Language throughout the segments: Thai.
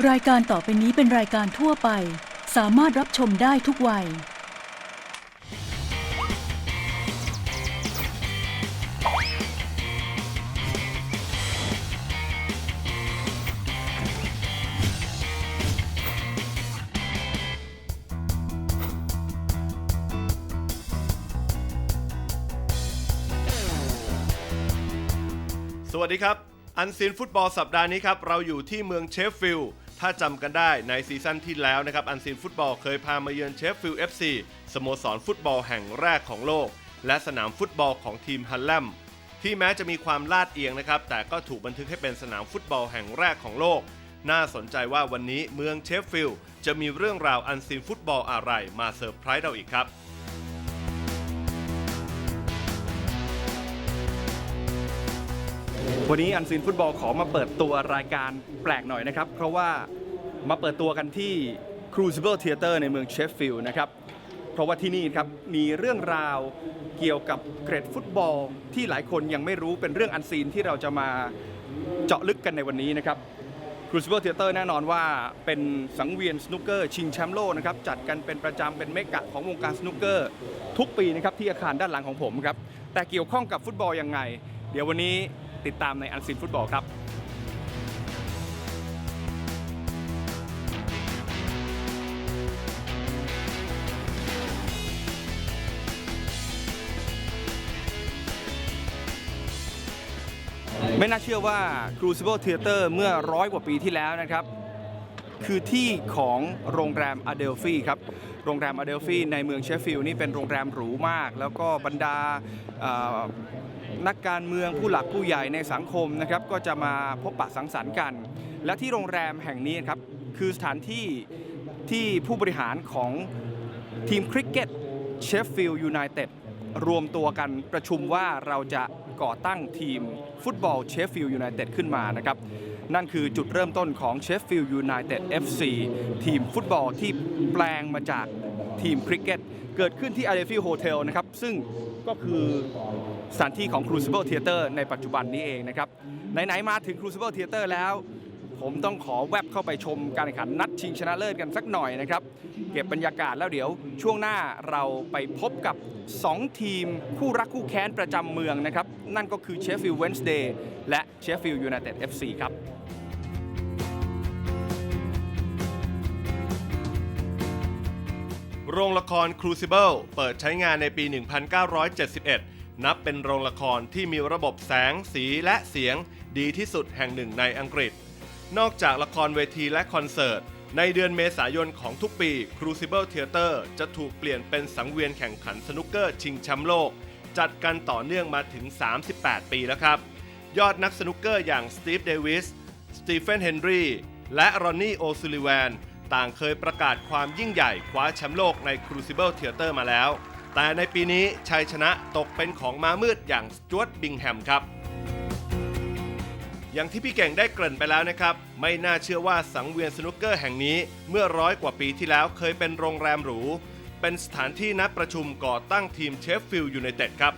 รายการต่อไปนี้เป็นรายการทั่วไป สามารถรับชมได้ทุกวัย สวัสดีครับ อันซีนฟุตบอลสัปดาห์นี้ครับ เราอยู่ที่เมืองเชฟฟิลด์ ถ้าจำกันได้ในซีซั่นที่แล้วนะครับอันซีนฟุตบอลเคยพามาเยือนเชฟฟิลด์ FC สโมสรฟุตบอลแห่งแรกของโลก และสนามฟุตบอลของทีมฮัลแลมที่แม้จะมีความลาดเอียงนะครับ แต่ก็ถูกบันทึกให้เป็นสนามฟุตบอลแห่งแรกของโลก น่าสนใจว่าวันนี้เมืองเชฟฟิลด์จะมีเรื่องราวอันซีนฟุตบอลอะไรมาเซอร์ไพรส์เราอีกครับ วันนี้อันซีนฟุตบอลขอมาเปิดตัวรายการแปลกหน่อยนะครับ เพราะว่ามาเปิดตัวกันที่ Crucible Theater ในเมืองเชฟฟิลด์นะครับ เพราะว่าที่นี่ครับมีเรื่องราวเกี่ยวกับเกรดฟุตบอลที่หลายคนยังไม่รู้เป็นเรื่องอันซีนที่เราจะมาเจาะลึกกันในวันนี้นะครับ Crucible Theater แน่นอนว่าเป็นสังเวียนสนุกเกอร์ชิงแชมป์โลกนะครับจัดกันเป็นประจำเป็นเมกะของวงการสนุกเกอร์ทุกปีนะครับที่อาคารด้านหลังของผมครับแต่เกี่ยวข้องกับฟุตบอลยังไง เดี๋ยววันนี้ ติดตามในอันซีนฟุตบอลครับไม่น่าเชื่อว่า Crucible Theater เมื่อร้อยกว่าปีที่แล้วนะครับ คือที่ของโรงแรมอเดลฟีครับ โรงแรมอเดลฟีในเมืองเชฟฟิลด์นี่เป็นโรงแรมหรูมาก แล้วก็บรรดา นักการเมืองผู้หลักผู้ใหญ่ในสังคมนะครับก็จะมาพบปะสังสรรค์กัน และที่โรงแรมแห่งนี้ครับคือสถานที่ที่ผู้บริหารของทีมคริกเก็ตเชฟฟิลด์ยูไนเต็ดรวมตัวกันประชุมว่าเราจะก่อตั้งทีมฟุตบอลเชฟฟิลด์ยูไนเต็ดขึ้นมานะครับนั่นคือจุดเริ่มต้นของเชฟฟิลด์ยูไนเต็ด FC ทีมฟุตบอลที่แปลงมาจาก ทีมคริกเก็ตเกิดขึ้นที่ a อ e ฟิลโฮเทลนะครับ ซึ่งก็คือสถานที่ของ Crucible Theater ในปัจจุบันนี้เองนะครับ ไหน ๆ มาถึง Crucible Theater แล้ว ผมต้องขอแวบเข้าไปชมการแข่งขันนัดชิงชนะเลิศกันสักหน่อยนะครับ เก็บบรรยากาศแล้วเดี๋ยวช่วงหน้าเราไปพบกับ 2 ทีมคู่รักคู่แค้นประจำเมืองนะครับ นั่นก็คือเชฟฟิลด์เวนส์เดย์และเชฟฟิลด์ยูไนเต็ด FC ครับ โรงละคร Crucible เปิดใช้งานในปี 1971 นับเป็นโรงละครที่มีระบบแสงสีและเสียงดีที่สุดแห่งหนึ่งในอังกฤษ นอกจากละครเวทีและคอนเสิร์ต ในเดือนเมษายนของทุกปี Crucible Theater จะถูกเปลี่ยนเป็นสังเวียนแข่งขันสนุกเกอร์ชิงแชมป์โลก จัดกันต่อเนื่องมาถึง 38 ปีแล้วครับ ยอดนักสนุกเกอร์อย่างสตีฟเดวิส สตีเฟนเฮนรีและรอนนี่โอซูลิแวน ต่างเคยประกาศความยิ่งใหญ่คว้าแชมป์โลกใน Crucible Theater มาแล้ว แต่ในปีนี้ชัยชนะตกเป็นของม้ามืดอย่างสจวตบิงแฮมครับ อย่างที่พี่เก่งได้เกริ่นไปแล้วนะครับ ไม่น่าเชื่อว่าสังเวียนสนุกเกอร์แห่งนี้เมื่อร้อยกว่าปีที่แล้วเคยเป็นโรงแรมหรู เป็นสถานที่นัดประชุมก่อตั้งทีมเชฟฟิลด์ยูไนเต็ดครับ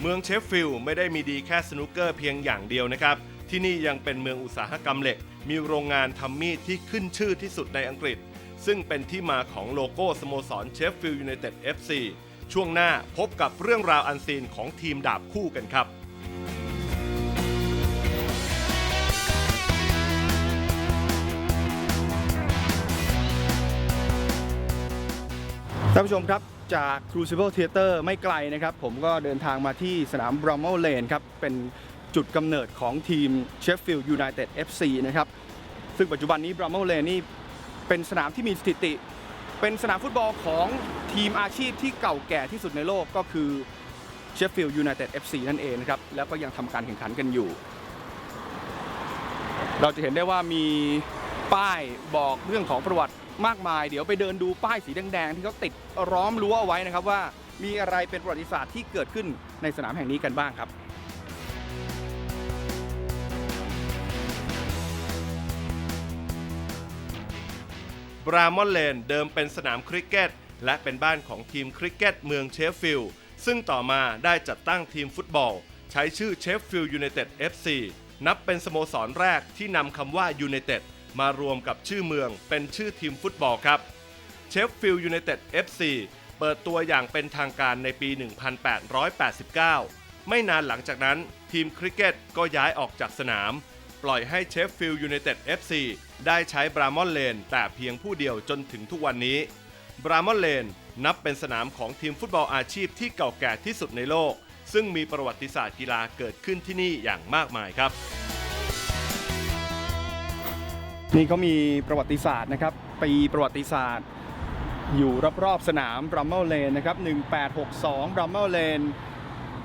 เมืองเชฟฟิลด์ไม่ได้มีดีแค่สนุกเกอร์เพียงอย่างเดียวนะครับ ที่นี่ยังเป็นเมืองอุตสาหกรรมเหล็ก มีโรงงานทำมีดที่ขึ้นชื่อที่สุดในอังกฤษ ซึ่งเป็นที่มาของโลโก้สโมสรเชฟฟิลด์ยูไนเต็ด FC ช่วงหน้าพบกับเรื่องราวอันซีนของทีมดาบคู่กันครับท่านผู้ชมครับจาก Crucible Theater ไม่ไกลนะครับ ผมก็เดินทางมาที่สนาม Brummel Lane ครับ เป็น จุดกำเนิดของทีม Sheffield United FC นะครับ ซึ่งปัจจุบันนี้ Brummel Lane นี่เป็นสนามที่มีสถิติ เป็นสนามฟุตบอลของทีมอาชีพที่เก่าแก่ที่สุดในโลกก็คือ Sheffield United FC นั่นเองนะครับ แล้วก็ยังทำการแข่งขันกันอยู่ เราจะเห็นได้ว่ามีป้ายบอกเรื่องของประวัติมากมาย เดี๋ยวไปเดินดูป้ายสีแดงๆ ที่เขาติดล้อมรั้วเอาไว้นะครับว่ามีอะไรเป็นประวัติศาสตร์ที่เกิดขึ้นในสนามแห่งนี้กันบ้างครับ บรามอนเลนเดิมเป็นสนามคริกเก็ต และเป็นบ้านของทีมคริกเก็ตเมืองเชฟฟิลด์ซึ่งต่อมาได้จัดตั้งทีมฟุตบอล ใช้ชื่อเชฟฟิลด์ยูไนเต็ด FC นับเป็นสโมสรแรกที่นำคำว่ายูไนเต็ดมารวมกับชื่อเมืองเป็นชื่อทีมฟุตบอลครับเชฟฟิลด์ยูไนเต็ด FC เปิดตัวอย่างเป็นทางการในปี 1889 ไม่นานหลังจากนั้น ทีมคริกเก็ตก็ย้ายออกจากสนาม ปล่อยให้เชฟฟิลด์ยูไนเต็ด FC ได้ใช้บรามอนเลนแต่เพียงผู้เดียวจนถึงทุกวันนี้ บรามอนเลนนับเป็นสนามของทีมฟุตบอลอาชีพที่เก่าแก่ที่สุดในโลก ซึ่งมีประวัติศาสตร์กีฬาเกิดขึ้นที่นี่อย่างมากมายครับ นี่เขามีประวัติศาสตร์นะครับปีประวัติศาสตร์ อยู่รอบๆสนามบรัมเมลเลนนะครับ 1862บรัมเมลเลน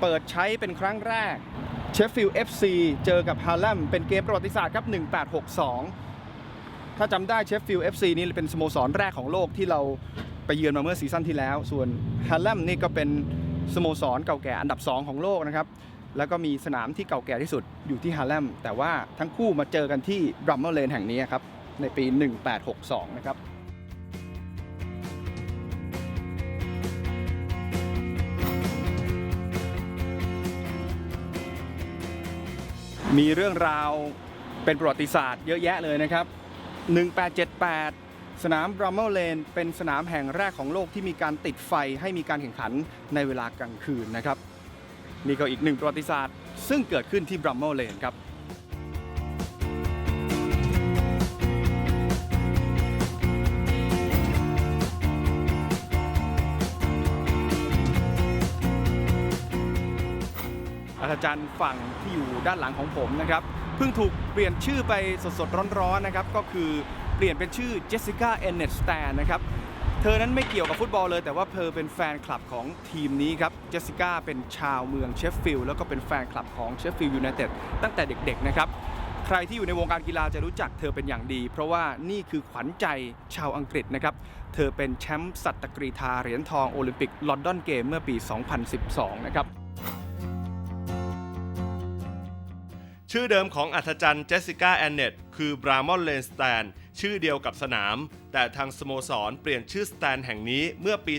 เปิดใช้เป็นครั้งแรกเชฟฟิลด์ FC เจอกับฮาร์เลมเป็นเกมประวัติศาสตร์ครับ 1862 ถ้าจำได้เชฟฟิลด์ FC นี่เป็นสโมสรแรกของโลกที่เราไปเยือนมาเมื่อซีซั่นที่แล้ว ส่วนฮาร์เลมนี่ก็เป็นสโมสรเก่าแก่อันดับ 2 ของโลกนะครับ แล้วก็มีสนามที่เก่าแก่ที่สุดอยู่ที่ฮาร์เลมแต่ว่าทั้งคู่มาเจอกันที่บรัมเมลเลนแห่งนี้ครับ ในปี 1862 นะครับมีเรื่องราวเป็นประวัติศาสตร์เยอะแยะเลยนะครับ 1878 สนามบรัมเมลเลนเป็นสนามแห่งแรกของโลกที่มีการติดไฟให้มีการแข่งขันในเวลากลางคืนนะครับ นี่ก็อีกหนึ่งประวัติศาสตร์ ซึ่งเกิดขึ้นที่บรัมเมลเลนครับอาจารย์ฝั่งที่อยู่ด้านหลังของผมนะครับ เพิ่งถูกเปลี่ยนชื่อไปสดๆร้อนๆนะครับก็คือเปลี่ยนเป็นชื่อเจสสิก้าเอนเนตสแตนนะครับเธอนั้นไม่เกี่ยวกับฟุตบอลเลย แต่ว่าเธอเป็นแฟนคลับของทีมนี้ครับเจสสิก้าเป็นชาวเมืองเชฟฟิลด์แล้วก็เป็นแฟนคลับของเชฟฟิลด์ยูไนเต็ดตั้งแต่เด็กๆนะครับใครที่อยู่ในวงการกีฬาจะรู้จักเธอเป็นอย่างดี เพราะว่านี่คือขวัญใจชาวอังกฤษนะครับ เธอเป็นแชมป์สัตตกรีธาเหรียญทองโอลิมปิกลอนดอนเกมเมื่อปี 2012 นะครับ ชื่อเดิมของอัธจันทร์เจสสิก้าแอนเนตคือบรามอนเลนสแตนชื่อเดียวกับสนาม แต่ทางสโมสรเปลี่ยนชื่อสแตนแห่งนี้เมื่อปี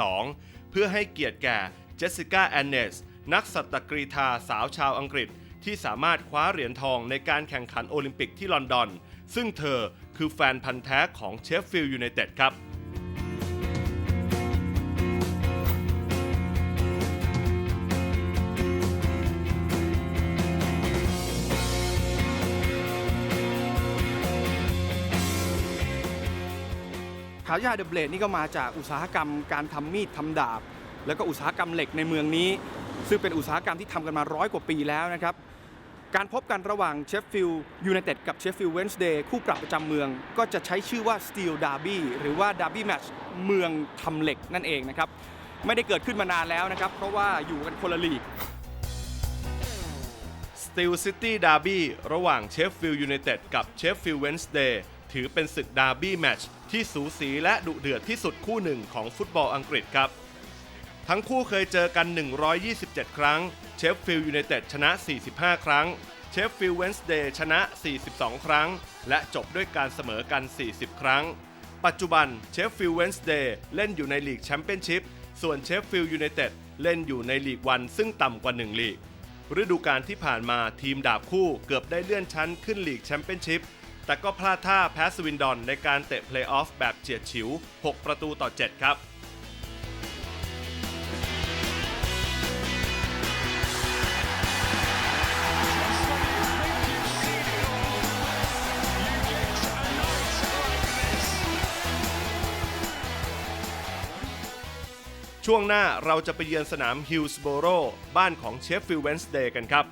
2012 เพื่อให้เกียรติแก่เจสสิก้าแอนเนตนักสัตตกรีธาสาวชาวอังกฤษ ที่สามารถคว้าเหรียญทองในการแข่งขันโอลิมปิกที่ลอนดอน ซึ่งเธอคือแฟนพันธ์แท้ของเชฟฟิลด์ยูไนเต็ดครับ ขายาเดอะเบลดนี่ก็มาจากอุตสาหกรรมการทำมีดทำดาบ แล้วก็อุตสาหกรรมเหล็กในเมืองนี้ ซึ่งเป็นอุตสาหกรรมที่ทำกันมาร้อยกว่าปีแล้วนะครับการพบกันระหว่างเชฟฟิลด์ยูไนเต็ดกับเชฟฟิลด์เวนส์เดย์คู่ปรับประจำเมือง ก็จะใช้ชื่อว่า Steel Derby หรือว่า Derby Match เมืองทำเหล็กนั่นเองนะครับ ไม่ได้เกิดขึ้นมานานแล้วนะครับ เพราะว่าอยู่กันคนละลีก Steel City Derby ระหว่างเชฟฟิลด์ยูไนเต็ดกับเชฟฟิลด์เวนส์เดย์ถือเป็นศึกดาร์บี้แมตช์ ที่สูสีและดุเดือดที่สุดคู่หนึ่งของฟุตบอลอังกฤษครับ ทั้งคู่เคยเจอกัน 127 ครั้ง เชฟฟิลด์ยูไนเต็ดชนะ 45 ครั้ง เชฟฟิลด์เวนส์เดย์ชนะ 42 ครั้ง และจบด้วยการเสมอกัน 40 ครั้ง ปัจจุบันเชฟฟิลด์เวนส์เดย์เล่นอยู่ในลีกแชมเปี้ยนชิพ ส่วนเชฟฟิลด์ยูไนเต็ดเล่นอยู่ในลีกวันซึ่งต่ำกว่า 1 ลีกฤดูกาลที่ผ่านมาทีมดาบคู่เกือบได้เลื่อนชั้นขึ้นลีกแชมเปี้ยนชิพ แต่ก็พลาดท่าแพ้สวินดอนในการเตะเพลย์ออฟแบบเฉียดฉิว 6 ประตูต่อ 7 ครับช่วงหน้าเราจะไปเยือนสนามฮิลส์โบโรบ้านของเชฟฟิลด์เวนส์เดย์กันครับ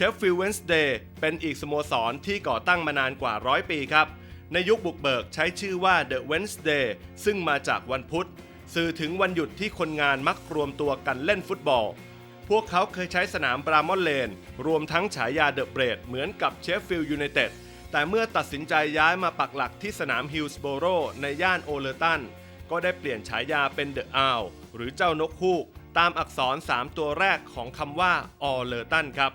เชฟฟิลด์เวนส์เดย์เป็นอีกสโมสรที่ก่อตั้งมานานกว่าร้อยปีครับ ในยุคบุกเบิกใช้ชื่อว่า The Wednesday ซึ่งมาจากวันพุธ สื่อถึงวันหยุดที่คนงานมักรวมตัวกันเล่นฟุตบอล พวกเขาเคยใช้สนามบรามอนเลน รวมทั้งฉายาเดอะเบรดเหมือนกับเชฟฟิลด์ยูไนเต็ดแต่เมื่อตัดสินใจย้ายมาปักหลักที่สนามฮิลส์โบโรในย่านโอเลตัน ก็ได้เปลี่ยนฉายาเป็นเดอะอ l หรือเจ้านกฮูก ตามอักษร 3 ตัวแรกของคำว่าออเลตันครับ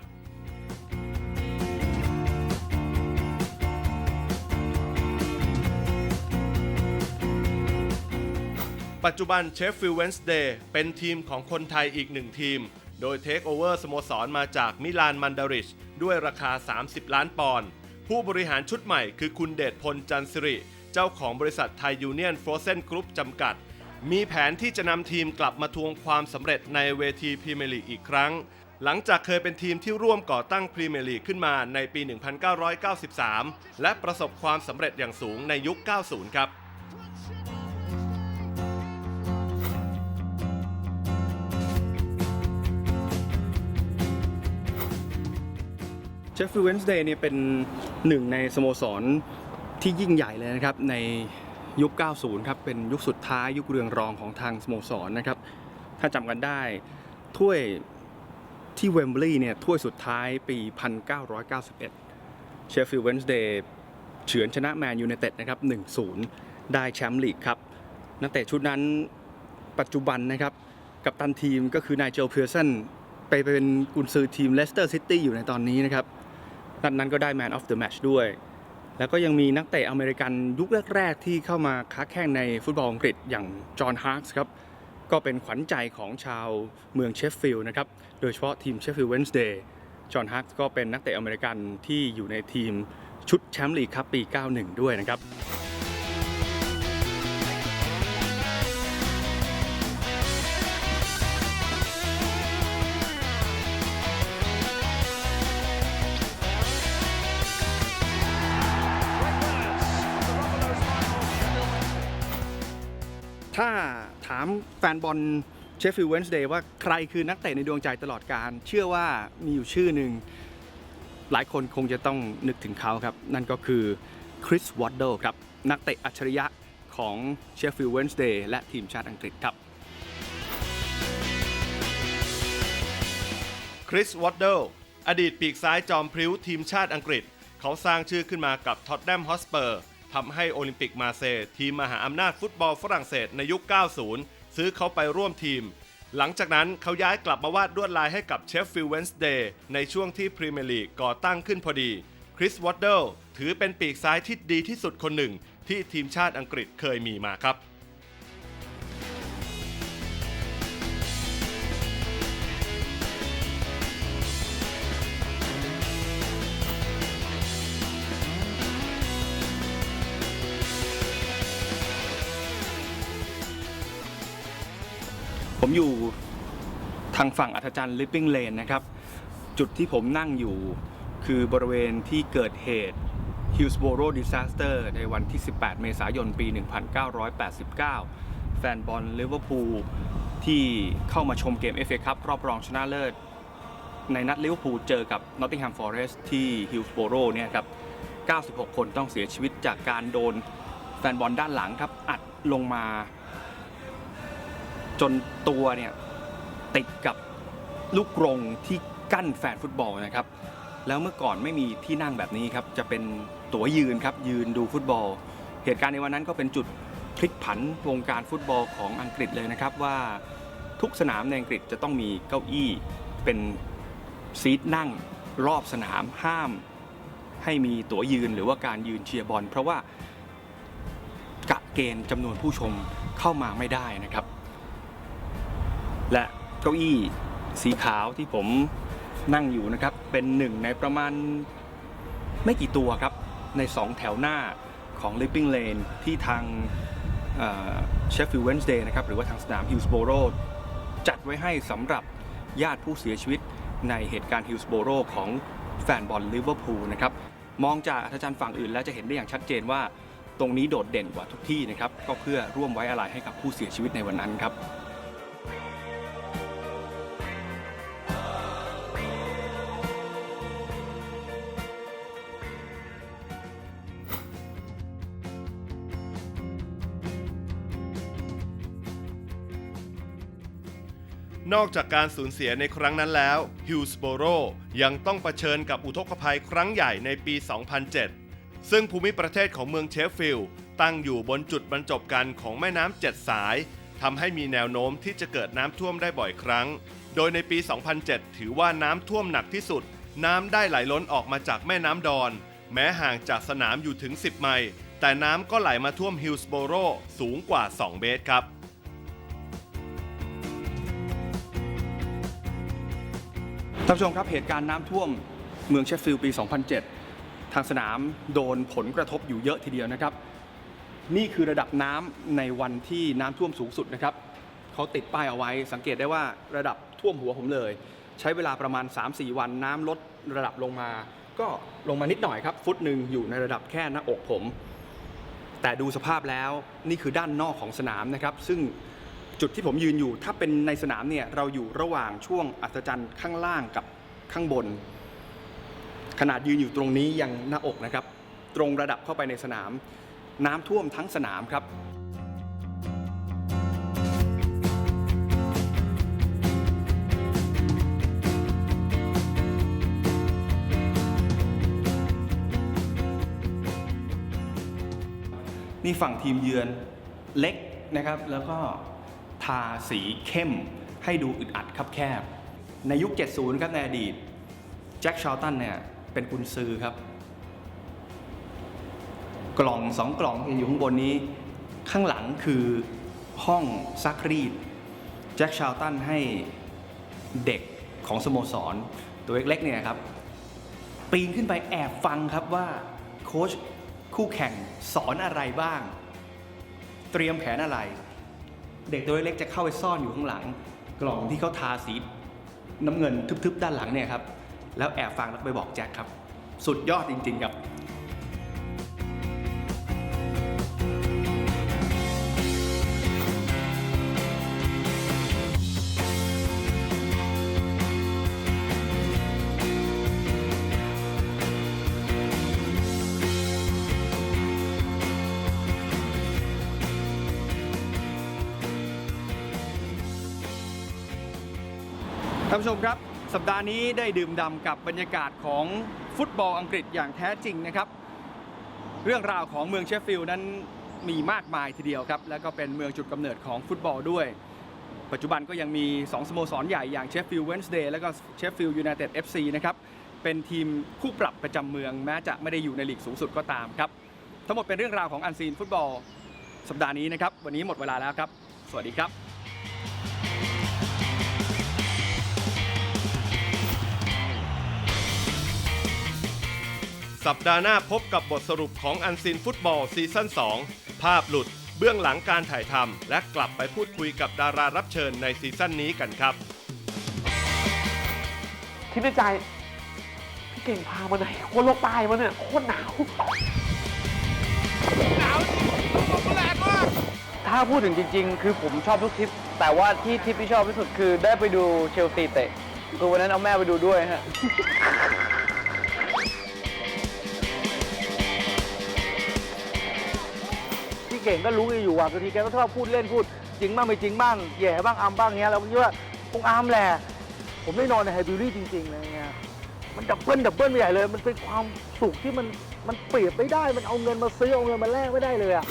ปัจจุบันเชฟฟิลด์เวนส์เดย์เป็นทีมของคนไทยอีกหนึ่งทีม โดยเทคโอเวอร์สโมสรมาจากมิลานมันดาริช ด้วยราคา 30 ล้านปอนด์ผู้บริหารชุดใหม่คือคุณเดชพลจันทร์สิริ เจ้าของบริษัทไทยยูเนียนฟรอเซนกรุ๊ปจำกัด มีแผนที่จะนำทีมกลับมาทวงความสำเร็จในเวทีพรีเมียร์ลีกอีกครั้ง หลังจากเคยเป็นทีมที่ร่วมก่อตั้งพรีเมียร์ลีกขึ้นมาในปี 1993 และประสบความสำเร็จอย่างสูงในยุค 90 ครับ เชฟฟิลด์เวนส์เดย์เนี่ยเป็นหนึ่งในสโมสรที่ยิ่งใหญ่เลยนะครับในยุค 90 ครับ เป็นยุคสุดท้ายยุคเรืองรองของทางสโมสรนะครับ ถ้าจำกันได้ถ้วยที่เวมบลีย์เนี่ยถ้วยสุดท้ายปี 1991 เชฟฟิลด์เวนส์เดย์เฉือนชนะแมนยู i นเต็ดนะครับ 1-0 ได้แชมป์ลีกครับ นักเตะชุดนั้นปัจจุบันนะครับ กับตันทีมก็คือนายเจลเพียร์สันไปเป็นกุนซือทีมเลสเตอร์ซิตี้อยู่ในตอนนี้นะครับ นัดนั้นก็ได้ Man of the Match ด้วย แล้วก็ยังมีนักเตะอเมริกันยุคแรกๆที่เข้ามาค้าแข่งในฟุตบอลอังกฤษอย่างจอห์นฮาร์กส์ครับก็เป็นขวัญใจของชาวเมืองเชฟฟิลด์นะครับ โดยเฉพาะทีมเชฟฟิลด์เวนส์เดย์ จอห์นฮาร์กส์ก็เป็นนักเตะอเมริกันที่อยู่ในทีมชุดแชมป์ลีกครับปี 91 ด้วยนะครับ ถ้าถามแฟนบอลเชฟฟิลด์เวนส์เดย์ว่าใครคือนักเตะในดวงใจตลอดการ เชื่อว่ามีอยู่ชื่อหนึ่งหลายคนคงจะต้องนึกถึงเขาครับ นั่นก็คือคริสวอดเดลครับ นักเตะอัจฉริยะของเชฟฟิลด์เวนส์เดย์และทีมชาติอังกฤษครับคริสวอตเดลอดีตปีกซ้ายจอมพริ้วทีมชาติอังกฤษ เขาสร้างชื่อขึ้นมากับท็อตแนมฮอสเปอร์ ทำให้โอลิมปิกมาเซย์ทีมมหาอำนาจฟุตบอลฝรั่งเศสในยุค 90 ซื้อเขาไปร่วมทีม หลังจากนั้นเขาย้ายกลับมาวาดลวดลายให้กับเชฟฟิลด์เวนส์เดย์ในช่วงที่พรีเมียร์ลีกก่อตั้งขึ้นพอดี คริสวอตเดลถือเป็นปีกซ้ายที่ดีที่สุดคนหนึ่งที่ทีมชาติอังกฤษเคยมีมาครับ ผมอยู่ทางฝั่งอัธจันทร์ลิปปิ้งเลนนะครับ จุดที่ผมนั่งอยู่คือบริเวณที่เกิดเหตุ Hillsborough Disaster ในวันที่ 18 เมษายนปี 1989 แฟนบอลลิเวอร์พูลที่เข้ามาชมเกม FA คัพรอบรองชนะเลิศ ในนัดลิเวอร์พูลเจอกับ Nottingham Forest ที่ Hillsborough เนี่ยครับ 96 คนต้องเสียชีวิตจากการโดนแฟนบอลด้านหลังครับ อัดลงมา จนตัวเนี่ยติดกับลูกกรงที่กั้นแฟนฟุตบอลนะครับ แล้วเมื่อก่อนไม่มีที่นั่งแบบนี้ครับจะเป็นตั๋วยืนครับยืนดูฟุตบอล เหตุการณ์ในวันนั้นก็เป็นจุดพลิกผันวงการฟุตบอลของอังกฤษเลยนะครับว่าทุกสนามในอังกฤษจะต้องมีเก้าอี้เป็นซีทนั่งรอบสนามห้าม ให้มีตั๋วยืนหรือว่าการยืนเชียร์บอล เพราะว่ากะเกณฑ์จำนวนผู้ชมเข้ามาไม่ได้นะครับ และเก้าอี้สีขาวที่ผมนั่งอยู่นะครับ เป็นหนึ่งในประมาณไม่กี่ตัวครับ ใน 2 แถวหน้าของ Living Lane ที่ทางเชฟฟิลด์เวนส์เดย์นะครับ หรือว่าทางสนามฮิลส์โบโรจัดไว้ให้สำหรับญาติผู้เสียชีวิตในเหตุการณ์ฮิลส์โบโรของแฟนบอลลิเวอร์พูลนะครับ มองจากอาจารย์ฝั่งอื่นแล้วจะเห็นได้อย่างชัดเจนว่าตรงนี้โดดเด่นกว่าทุกที่นะครับ ก็เพื่อร่วมไว้อะไรให้กับผู้เสียชีวิตในวันนั้นครับ นอกจากการสูญเสียในครั้งนั้นแล้วฮิลส์โบโรยังต้องเผชิญกับอุทกภัยครั้งใหญ่ในปี 2007 ซึ่งภูมิประเทศของเมืองเชฟฟิลด์ตั้งอยู่บนจุดบรรจบกันของแม่น้ำเจ็ดสายทำให้มีแนวโน้มที่จะเกิดน้ำท่วมได้บ่อยครั้ง โดยในปี 2007 ถือว่าน้ำท่วมหนักที่สุด น้ำได้ไหลล้นออกมาจากแม่น้ำดอน แม้ห่างจากสนามอยู่ถึง 10 ไมล์ แต่น้ำก็ไหลมาท่วมฮิลส์โบโรสูงกว่า 2 เมตรครับ ท่านผู้ชมครับเหตุการณ์น้ำท่วมเมืองเชฟฟิลด์ปี 2007 ทางสนามโดนผลกระทบอยู่เยอะทีเดียวนะครับ นี่คือระดับน้ำในวันที่น้ำท่วมสูงสุดนะครับเขาติดป้ายเอาไว้ สังเกตได้ว่าระดับท่วมหัวผมเลย ใช้เวลาประมาณ 3-4 วันน้ำลดระดับลงมา ก็ลงมานิดหน่อยครับฟุตหนึ่งอยู่ในระดับแค่หน้าอกผม แต่ดูสภาพแล้วนี่คือด้านนอกของสนามนะครับ ซึ่ง จุดที่ผมยืนอยู่ ถ้าเป็นในสนามเนี่ยเราอยู่ระหว่างช่วงอัศจรรย์ข้างล่างกับข้างบน ขนาดยืนอยู่ตรงนี้ยังหน้าอกนะครับ ตรงระดับเข้าไปในสนาม น้ำท่วมทั้งสนามครับนี่ฝั่งทีมเยือนเล็กนะครับ แล้วก็ ทาสีเข้มให้ดูอึดอัดคับแคบ ในยุค 70 ครับในอดีตแจ็คชาลตันเนี่ยเป็นกุนซือครับ กล่องสองกล่องที่อยู่ข้างบนนี้ ข้างหลังคือห้องซักรีดแจ็คชาลตันให้เด็กของสโมสร ตัวเล็กๆเนี่ยครับ ปีนขึ้นไปแอบฟังครับว่าโค้ชคู่แข่งสอนอะไรบ้าง เตรียมแผนอะไร เด็กตัวเล็กๆจะเข้าไปซ่อนอยู่ข้างหลัง กล่องที่เขาทาสีน้ำเงินทึบๆด้านหลังเนี่ยครับแล้วแอบฟังแล้วไปบอกแจ็คครับ สุดยอดจริง ๆ ครับ ท่านผู้ชมครับ สัปดาห์นี้ได้ดื่มด่ำกับบรรยากาศของฟุตบอลอังกฤษอย่างแท้จริงนะครับ เรื่องราวของเมืองเชฟฟิลด์นั้นมีมากมายทีเดียวครับ แล้วก็เป็นเมืองจุดกำเนิดของฟุตบอลด้วย ปัจจุบันก็ยังมี 2 สโมสรใหญ่อย่างเชฟฟิลด์เวนส์เดย์และก็เชฟฟิลด์ยูไนเต็ดเอฟซีนะครับเป็นทีมคู่ปรับประจำเมืองแม้จะไม่ได้อยู่ในลีกสูงสุดก็ตามครับ ทั้งหมดเป็นเรื่องราวของอันซีนฟุตบอลสัปดาห์นี้นะครับ วันนี้หมดเวลาแล้วครับ สวัสดีครับ สัปดาห์หน้าพบกับบทสรุปของอันซีนฟุตบอลซีซั่น 2 ภาพหลุด เบื้องหลังการถ่ายทำและกลับไปพูดคุยกับดารารับเชิญในซีซั่นนี้กันครับ คิดในใจ พี่เก่งพามาไหนโคตรโลกใตายมาเนี่ยโคตรหนาว หนาวจริงลมแรงมาก ถ้าพูดถึงจริง ๆ คือผมชอบทุกทริป แต่ว่าที่ทริปที่ชอบที่สุดคือได้ไปดูเชลซีเตะคือวันนั้นเอาแม่ไปดูด้วยฮะ เก่งก็รู้อยู่ว่าบางทีแกก็ชอบพูดเล่นพูด จริงบ้างไม่จริงบ้างแย่บ้างอัมบ้างเงี้ยเราก็คิดว่าคงอัมแหละผมได้นอนในไฮบิวรี่จริงๆเลยเงี้ยมันดับเบิลดับเบิลใหญ่เลย มันเป็นความสุขที่มันมันเปรียบไม่ได้มันเอาเงินมาซื้อเอาเงินมาแลกไม่ได้เลยอะ